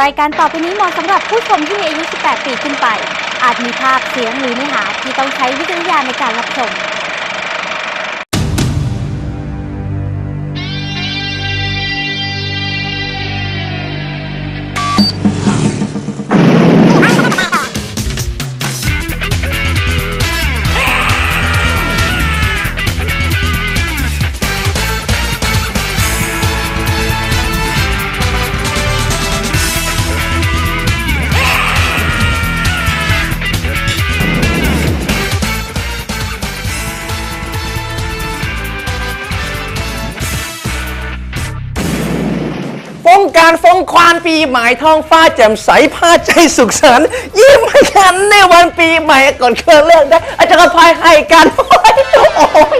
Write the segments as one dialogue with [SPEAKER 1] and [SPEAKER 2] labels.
[SPEAKER 1] รายการต่อไปนี้เหมาะสำหรับผู้ชมที่มีอายุ 18 ปีขึ้นไป อาจมีภาพเสียงหรือเนื้อหาที่ต้องใช้วิจารณญาณในการรับชม
[SPEAKER 2] ฟงกรฟงควานปีใหม่ท้องฟ้าแจ่มใสผ้าใจสุขสันต์ยิ้มให้กันในวันปีใหม่ก่อนเคยเลิกได้อาจจะกระพายให้กันโอ้ยโอ้ย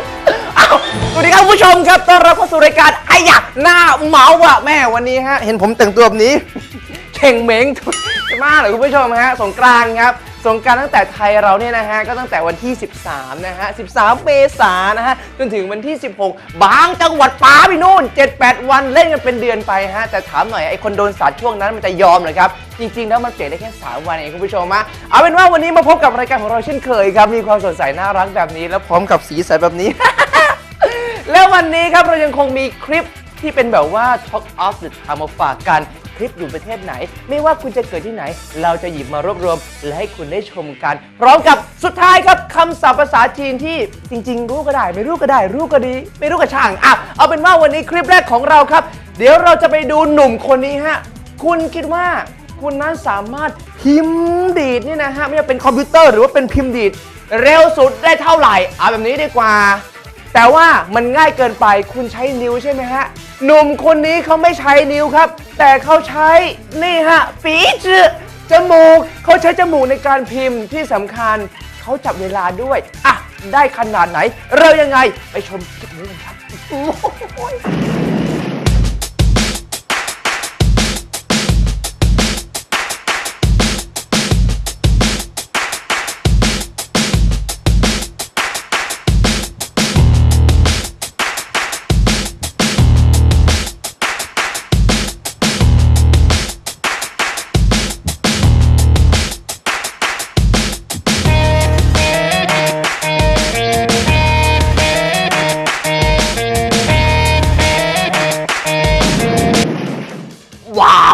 [SPEAKER 2] อ้าวสวัสดีครับผู้ชมครับต้อนรับเข้าสู่รายการไอหยักหน้าเมาว่ะแม่วันนี้ฮะ เห็นผมแต่งตัวแบบนี้ เข่งเหม้งจะมาเหรอคุณผู้ชมฮะสงกรานต์ครับสงการตั้งแต่ไทยเราเนี่ยนะฮะก็ตั้งแต่วันที่ 13 นะฮะ 13 เมษายนนะฮะจนถึงวันที่ 16 บางจังหวัดป้าไปนู่น 7-8 วันเล่นกันเป็นเดือนไปฮะแต่ถามหน่อยไอ้คนโดนสาดช่วงนั้นมันจะยอมเหรอครับ จริงๆ แล้วมันเปลี่ยนได้แค่ 3 วันเองคุณผู้ชมฮะเอาเป็นว่าวันนี้มาพบกับรายการของเราเช่นเคยครับมีความสดใสน่ารักแบบนี้ แล้วพร้อมกับสีสันแบบนี้ แล้ววันนี้ครับเรายังคงมีคลิปที่เป็นแบบว่า Talk of the Town มาฝากกัน คลิปอยู่ประเทศไหน ไม่ว่าคุณจะเกิดที่ไหน เราจะหยิบมารวบรวม และให้คุณได้ชมกัน พร้อมกับสุดท้ายครับคำศัพท์ภาษาจีนที่จริง ๆ รู้ก็ได้ ไม่รู้ก็ได้ รู้ก็ดี ไม่รู้ก็ช่างอะเอาเป็นว่าวันนี้คลิปแรกของเราครับ เดี๋ยวเราจะไปดูหนุ่มคนนี้ฮะคุณคิดว่าคุณนั้นสามารถพิมพ์ดีดนี่นะฮะไม่ว่าเป็นคอมพิวเตอร์หรือว่าเป็นพิมพ์ดีดเร็วสุดได้เท่าไหร่เอาแบบนี้ดีกว่า แต่ว่ามันง่ายเกินไปคุณใช้นิ้วใช่ไหมฮะ หนุ่มคนนี้เขาไม่ใช้นิ้วครับ แต่เขาใช้นี่ฮะฝีจือจมูกเขาใช้จมูกในการพิมพ์ที่สำคัญเขาจับเวลาด้วยอะได้ขนาดไหน เรายังไงไปชมคลิปนี้กันครับ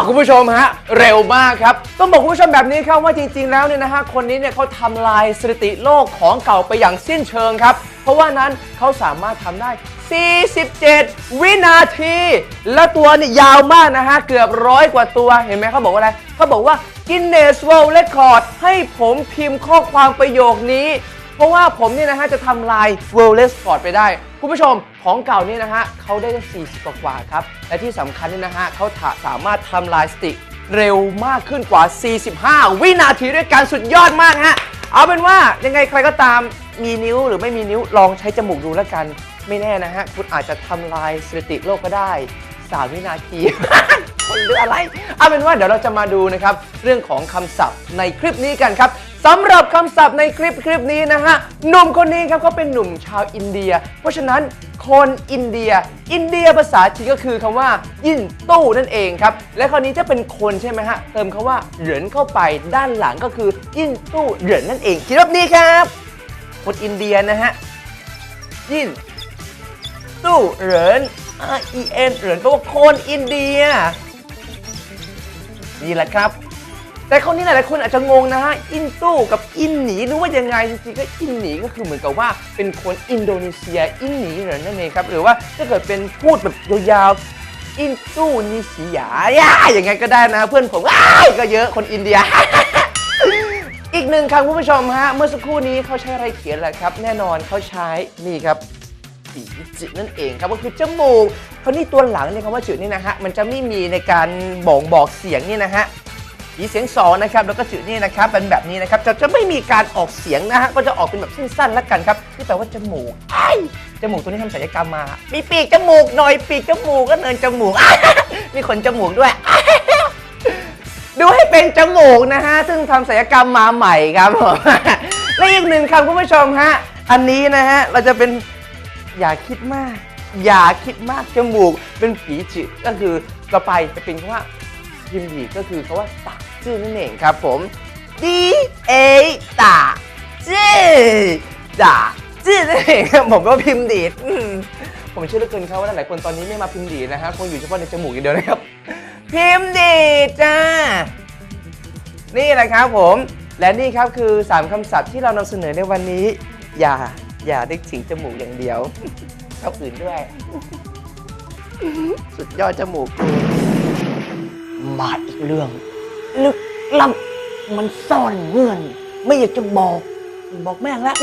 [SPEAKER 2] คุณผู้ชมฮะเร็วมากครับต้องบอกคุณผู้ชมแบบนี้ครับว่าจริง ๆ แล้วเนี่ยนะฮะคนนี้เนี่ยเขาทำลายสถิติโลกของเก่าไปอย่างสิ้นเชิงครับ เพราะว่านั้นเขาสามารถทำได้ 47 วินาที และตัวนี่ยาวมากนะฮะ เกือบร้อยกว่าตัวเห็นไหมเขาบอกว่าอะไรเขาบอกว่า Guinness World Record ให้ผมพิมพ์ข้อความประโยคนี้ เพราะว่าผมเนี่ยนะฮะจะทำลาย World Record ไปได้ คุณผู้ชมของเก่านี่นะฮะเขาได้40กว่ากว่าครับ และที่สำคัญนี่นะฮะเขาาสามารถทำลายสติเร็วมากขึ้นกว่า 45 วินาทีด้วยการสุดยอดมากฮะ เอาเป็นว่ายังไงใครก็ตามมีนิ้วหรือไม่มีนิ้วลองใช้จมูกดูแล้วกัน ไม่แน่นะฮะ คุณอาจจะทำลายสถิติโลกก็ได้ 3 วินาที คนหรืออะไรเอาเป็นว่าเดี๋ยวเราจะมาดูนะครับเรื่องของคำศัพท์ในคลิปนี้กันครับสำหรับคำศัพท์ในคลิปคลิปนี้นะฮะหนุ่มคนนี้ครับเขาเป็นหนุ่มชาวอินเดีย เพราะฉะนั้นคนอินเดีย อินเดียภาษาจีนก็คือคำว่า ยินตู้นั่นเองครับและคราวนี้จะเป็นคนใช่ไหมฮะเติมคำว่าเหรินเข้าไปด้านหลังก็คือ ยินตู้เหรินนั่นเองคิดแบบนี้ครับ คนอินเดียนะฮะยินตู้เหริน R E N เหรินแปลว่าคนอินเดีย นี่แหละครับ แต่คนนี้หลายๆคนอาจจะงงนะฮะ อินตู้กับอินหนีนึกว่ายังไงจริงๆก็อินหนีก็คือเหมือนกับว่าเป็นคนอินโดนีเซียอินหนีเหรินนั่นเองครับหรือว่าถ้าเกิดเป็นพูดแบบยาวๆอินตู้นิเซียย่าอย่างไงก็ได้นะเพื่อนผมก็เยอะคนอินเดียอีกหนึ่งคำคุณผู้ชมฮะเมื่อสักครู่นี้เขาใช้อะไรเขียนแหละครับ แน่นอนเขาใช้นี่ครับ สีจืดนั่นเองครับก็คือจมูกเพราะนี่ตัวหลังเนี่ยคำว่าจืดนี่นะฮะมันจะไม่มีในการบ่งบอกเสียงนี่นะฮะมีเสียงสองนะครับแล้วก็จืดนี่นะครับเป็นแบบนี้นะครับจะจะไม่มีการออกเสียงนะฮะก็จะออกเป็นแบบสั้นๆแล้วกันครับนี่แปลว่าจมูกไอ้จมูกตัวนี้ทำศัลยกรรมมา มีปีกจมูกหน่อยปีกจมูกก็เนินจมูกมีขนจมูกด้วยดูให้เป็นจมูกนะฮะ ซึ่งทำศัลยกรรมมาใหม่ครับผมและอีกหนึ่งคำคุณผู้ชมฮะ อันนี้นะฮะ เราจะเป็น อย่าคิดมาก อย่าคิดมากจมูกเป็นผีจืดก็คือต่อไปจะเป็นคำว่าพิมพ์ดีก็คือคาว่าตาจื้อนั่นเองครับผม D A ตาจื้อตาจื้อนั่นเองครับผมก็พิมพ์ดีดผมเชื่อเหลือเกินครับว่าหลายคนตอนนี้ไม่มาพิมพ์ดีดนะฮะคงอยู่เฉพาะในจมูกอย่างเดียวนะครับ พิมพ์ดีดจ้า นี่แหละครับผม และนี่ครับคือ 3คำศัพท์ที่เรานำเสนอในวันนี้ อย่า อย่าได้ถึงจมูกอย่างเดียวเอาอื่นด้วย สุดยอดจมูกมาอีกเรื่อง ลึกลับมันซ่อนเงื่อน ไม่อยากจะบอก บอกแม่งแล้ว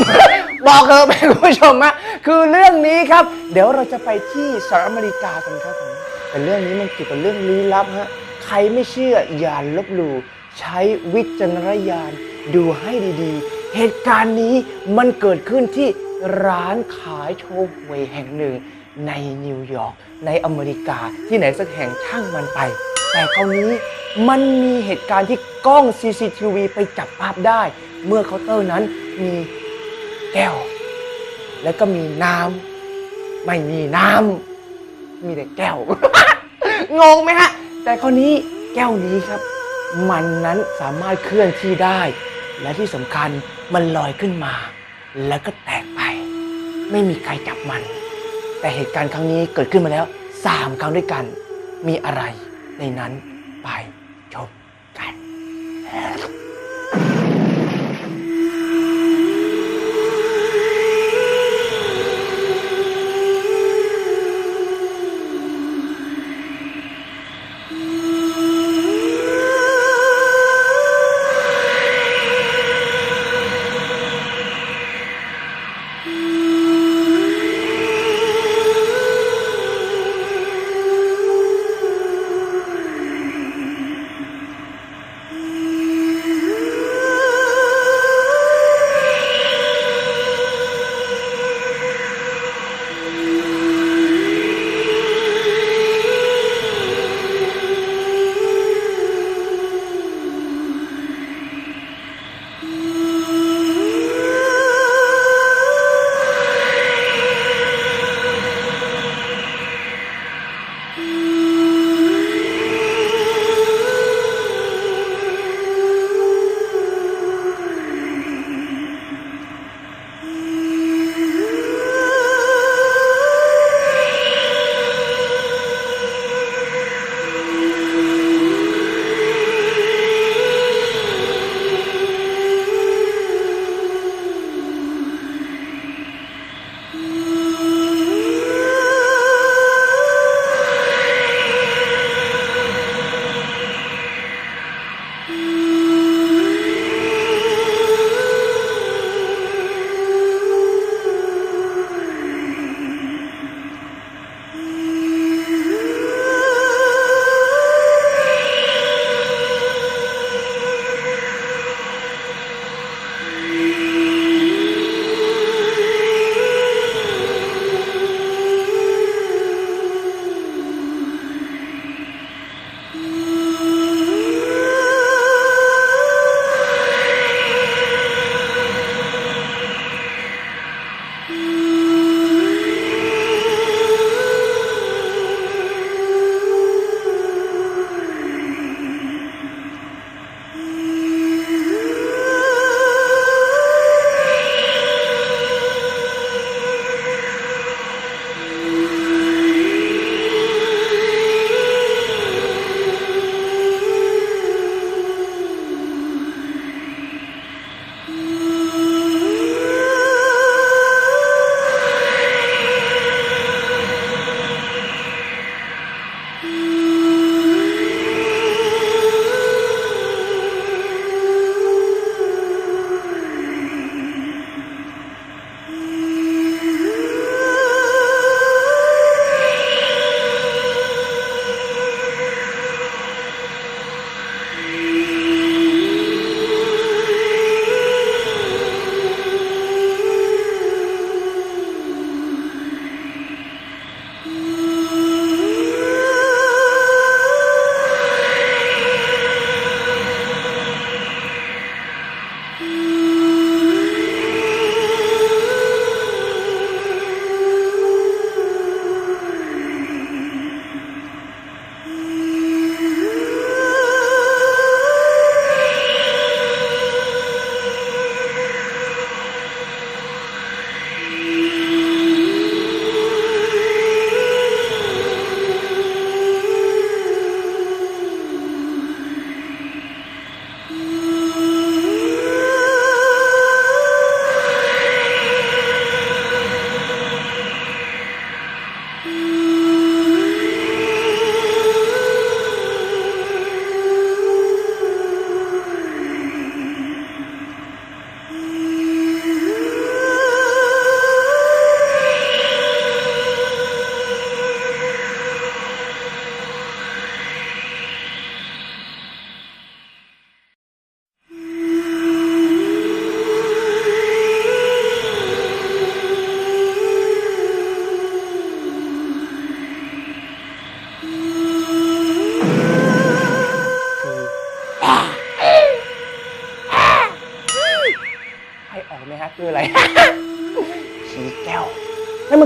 [SPEAKER 2] บอกเถอะแม่คุณผู้ชมอะคือเรื่องนี้ครับ เดี๋ยวเราจะไปที่สหรัฐอเมริกากันครับผมแต่เรื่องนี้มันเกี่ยวกับเรื่องลี้ลับฮะใครไม่เชื่ออย่าลบหลู่ใช้วิจารณญาณดูให้ดีๆ เหตุการณ์นี้มันเกิดขึ้นที่ ร้านขายโชว์หวยแห่งหนึ่งในนิวยอร์กในอเมริกาที่ไหนสักแห่งช่างมันไป แต่คราวนี้มันมีเหตุการณ์ที่กล้อง CCTV ไปจับภาพได้ เมื่อเคาน์เตอร์นั้นมีแก้ว แล้วก็มีน้ำไม่มีน้ำมีแต่แก้ว งงไหมฮะ แต่คราวนี้แก้วนี้ครับ มันนั้นสามารถเคลื่อนที่ได้ และที่สำคัญมันลอยขึ้นมา แล้วก็แตกไป ไม่มีใครจับมัน แต่เหตุการณ์ครั้งนี้เกิดขึ้นมาแล้ว3ครั้งด้วยกัน มีอะไรในนั้นไปชมกัน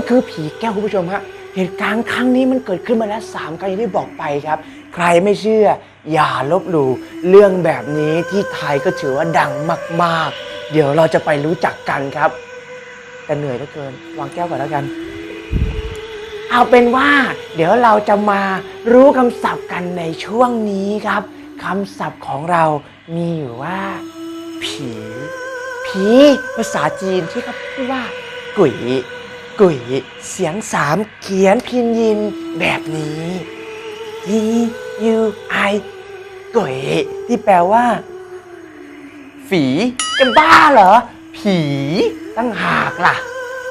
[SPEAKER 1] คื
[SPEAKER 2] อผีแก้วคุณผู้ชมฮะเหตุการณ์ครั้งนี้มันเกิดขึ้นมาแล้วสามครั้งอย่างที่บอกไปครับ ใครไม่เชื่อ อย่าลบหลู่เรื่องแบบนี้ที่ไทยก็ถือว่าดังมาก ๆ เดี๋ยวเราจะไปรู้จักกันครับ แต่เหนื่อยเหลือเกิน วางแก้วก่อนแล้วกัน เอาเป็นว่า เดี๋ยวเราจะมารู้คำศัพท์กันในช่วงนี้ครับคำศัพท์ของเรามีอยู่ว่า ผี ผี ภาษาจีนที่เขาพูดว่ากุ๋ย กุ๋ยเสียงสามเขียนพินยินแบบนี้ G U I กุ๋ยที่แปลว่า ฝีจะบ้าเหรอ ผีตั้งหากล่ะ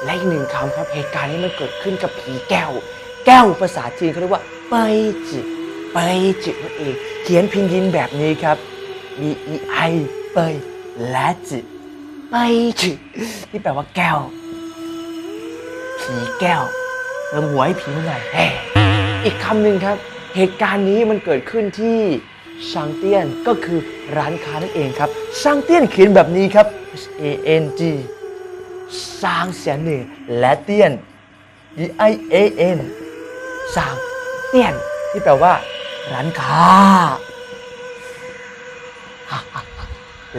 [SPEAKER 2] และอีกหนึ่งคำครับเหตุการณ์นี้มันเกิดขึ้นกับผีแก้ว แก้วภาษาจีนเขาเรียกว่าเปยจิเปยจินั่นเอง เขียนพินยินแบบนี้ครับ B E I เปยและจิเปยจิที่แปลว่าแก้ว ผีแก้วเติมหัวให้ผีหน่อยแฮ่อีกคำหนึ่งครับ เหตุการณ์นี้มันเกิดขึ้นที่ชางเตียนก็คือร้านค้านั่นเองครับชางเตียนเขียนแบบนี้ครับ H A N G สร้างเสียหนึ่งและเตียน D I A N สร้างเตียนที่แปลว่า ร้านค้า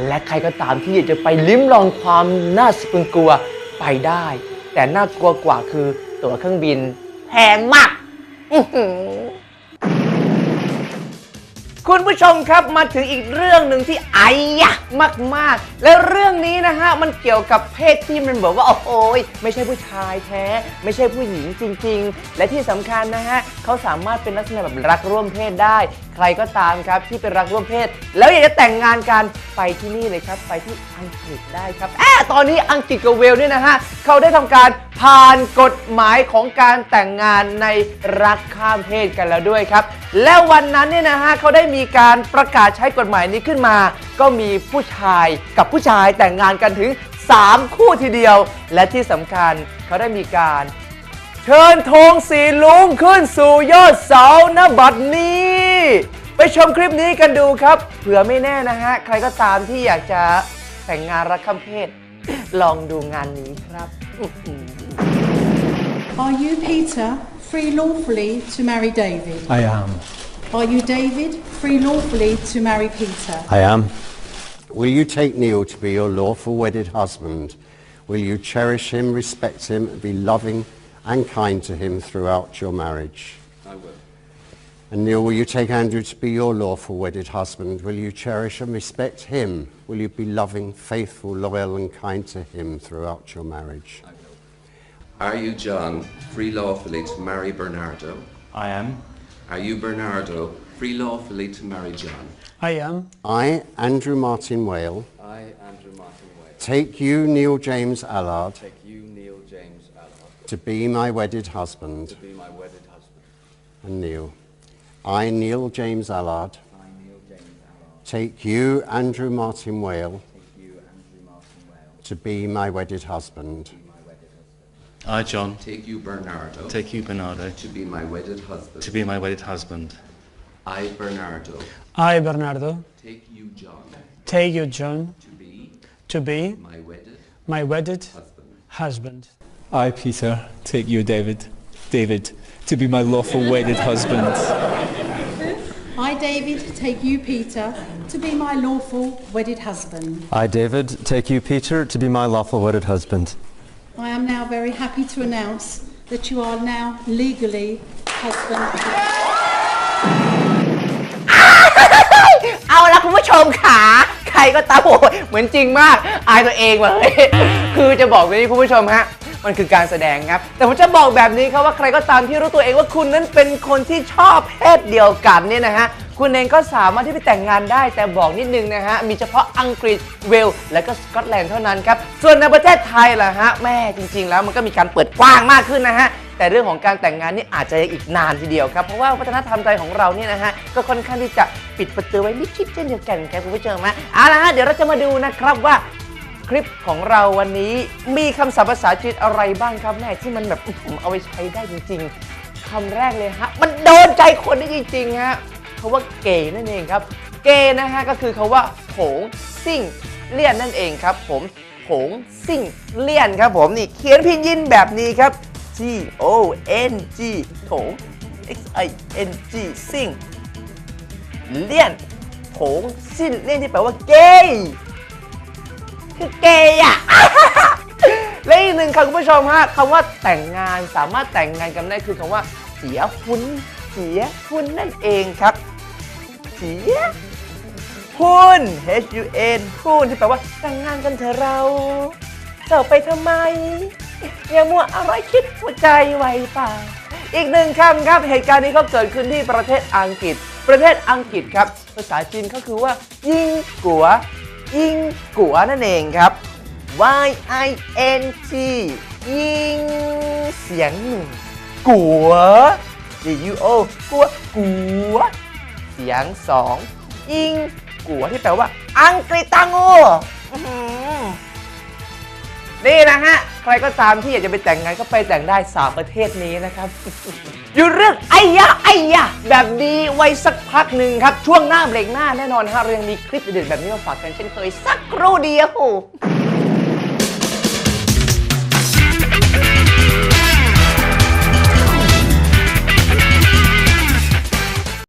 [SPEAKER 2] และใครก็ตามที่อยากจะไปลิ้มลองความน่าสะพรึงกลัวไปได้ แต่น่ากลัวกว่าคือตั๋วเครื่องบินแพงมากอื คุณผู้ชมครับมาถึงอีกเรื่องหนึ่งที่ไอ้ยะมาก ๆ และเรื่องนี้นะฮะมันเกี่ยวกับเพศที่มันบอกว่า โอ้โหยไม่ใช่ผู้ชายแท้ ไม่ใช่ผู้หญิงจริง ๆ และที่สำคัญนะฮะเขาสามารถเป็นลักษณะแบบรักร่วมเพศได้ ใครก็ตามครับที่เป็นรักร่วมเพศ แล้วอยากจะแต่งงานกันไปที่นี่เลยครับ ไปที่อังกฤษได้ครับแอบตอนนี้อังกฤษกับเวลส์เนี่ยนะฮะเขาได้ทำการผ่านกฎหมายของการแต่งงานในรักข้ามเพศกันแล้วด้วยครับ แล้ววันนั้นเนี่ยนะฮะเขาได้มีการประกาศใช้กฎหมายนี้ขึ้นมา ก็มีผู้ชายกับผู้ชายแต่งงานกันถึง 3 คู่ทีเดียว และที่สำคัญเขาได้มีการเชิญธงสีลุงขึ้นสู่ยอดเสาณบัดนี้ ไปชมคลิปนี้กันดูครับ เผื่อไม่แน่นะฮะ ใครก็ตามที่อยากจะแต่งงานรักข้ามเพศ ลองดูงานนี้ครับอื้อหือ
[SPEAKER 3] Are you Peter free lawfully to marry David?
[SPEAKER 4] I am.
[SPEAKER 3] Are you David free lawfully to marry Peter?
[SPEAKER 4] I am.
[SPEAKER 5] Will you take Neil to be your lawful wedded husband? Will you cherish him, respect him, and be loving and kind to him throughout your marriage? I will. And Neil, will you take Andrew to be your lawful wedded husband? Will you cherish and respect him? Will you be loving, faithful, loyal, and kind to him throughout your marriage? I will.
[SPEAKER 6] Are you, John, free lawfully to marry Bernardo?
[SPEAKER 4] I am.
[SPEAKER 6] Are you, Bernardo, free lawfully to marry John?
[SPEAKER 4] I am.
[SPEAKER 5] I, Andrew Martin Whale,
[SPEAKER 6] I, Andrew Martin Wade,
[SPEAKER 5] take you, Neil James Allard,
[SPEAKER 6] take you, Neil James Allard,
[SPEAKER 5] to be my wedded husband.
[SPEAKER 6] to be my wedded husband.
[SPEAKER 5] And Neil. I, Neil James Allard,
[SPEAKER 6] I, Neil James Allard,
[SPEAKER 5] take you, Andrew Martin Whale,
[SPEAKER 6] take you, Andrew Martin Wales,
[SPEAKER 5] to be my wedded husband.
[SPEAKER 6] to be my wedded husband.
[SPEAKER 7] I, John,
[SPEAKER 6] Take you, Bernardo,
[SPEAKER 7] take you, Bernardo,
[SPEAKER 6] to be my wedded husband.
[SPEAKER 7] to be my wedded husband.
[SPEAKER 6] I, Bernardo,
[SPEAKER 8] I, Bernardo,
[SPEAKER 6] take you, John,
[SPEAKER 8] take you, John,
[SPEAKER 6] to be
[SPEAKER 8] to be
[SPEAKER 6] my wedded
[SPEAKER 8] my wedded
[SPEAKER 6] husband.
[SPEAKER 8] husband.
[SPEAKER 4] I, Peter, take you, David, David, to be my lawful wedded husband.
[SPEAKER 3] I, David, take you, Peter, to be my lawful wedded husband.
[SPEAKER 9] I, David, take you, Peter, to be my lawful wedded husband.
[SPEAKER 3] I am now very happy to announce that you are now legally husband.
[SPEAKER 2] เอาละคุณผู้ชมขาใครก็ตาโอ้ยเหมือนจริงมาก อายตัวเองว่ะเลย คือจะบอกเลยคุณผู้ชมฮะ มันคือการแสดงครับ แต่ผมจะบอกแบบนี้ครับว่าใครก็ตามที่รู้ตัวเองว่าคุณนั้นเป็นคนที่ชอบเพศเดียวกันเนี่ยนะฮะคุณเองก็สามารถที่ไปแต่งงานได้ แต่บอกนิดนึงนะฮะ มีเฉพาะอังกฤษเวลและก็สกอตแลนด์เท่านั้นครับ ส่วนในประเทศไทยล่ะฮะแม่จริง ๆ แล้วมันก็มีการเปิดกว้างมากขึ้นนะฮะแต่เรื่องของการแต่งงานนี่อาจจะอีกนานทีเดียวครับ เพราะว่าวัฒนธรรมไทยของเราเนี่ยนะฮะก็ค่อนข้างที่จะปิดประตูไว้มิดชิดเช่นเดียวกันครับคุณผู้ชมฮะเอาละฮะเดี๋ยวเราจะมาดูนะครับว่า คลิปของเราวันนี้มีคำศัพท์ภาษาจีนอะไรบ้างครับแม่ที่มันแบบเอาไปใช้ได้จริง ๆคำแรกเลยฮะ มันโดนใจคนได้จริงๆฮะคาว่าเกย์นั่นเองครับ เกย์นะฮะก็คือคาว่าโผงซิ่งเลี่ยนนั่นเองครับ ผมโผงซิ่งเลี่ยนครับผมนี่เขียนพินยินแบบนี้ครับ G O N G โถง X I N G ซิ่งเลี่ยนโถงสิ้นเลี่ยนที่แปลว่าเกย์ คือเกย์อะ และอีกหนึ่งคำคุณผู้ชมฮะคำว่าแต่งงานสามารถแต่งงานกันได้คือคำว่า เสียหุ้นเสียหุ้นนั่นเองครับ เสียหุ้น H U N หุ้นที่แปลว่าแต่งงานกันเถอะเราเจ้าไปทำไมอย่ามัวอะไรคิดหัวใจไวเปล่าอีกหนึ่งคำครับเหตุการณ์นี้ก็เกิดขึ้นที่ประเทศอังกฤษ ประเทศอังกฤษครับ ภาษาจีนก็คือว่า ยิงกัว ยิงกัวนั่นเองครับ Y I N G ยิงเสียงหนึ่งกัว G U O กัวกัว เสียงสองยิงกัวที่แปลว่า อังกฤษตังโอ นี่นะฮะ ใครก็ตามที่อยากจะไปแต่งงานก็ไปแต่งได้สามประเทศนี้นะครับ อยู่เรื่องไอ้ยะไอ้ยะ แบบนี้ไว้สักพักหนึ่งครับ ช่วงหน้าเบรกหน้าแน่นอนฮะเรายังมีคลิปเด็ดๆแบบนี้มาฝากกันเช่นเคยสักครู่เดียว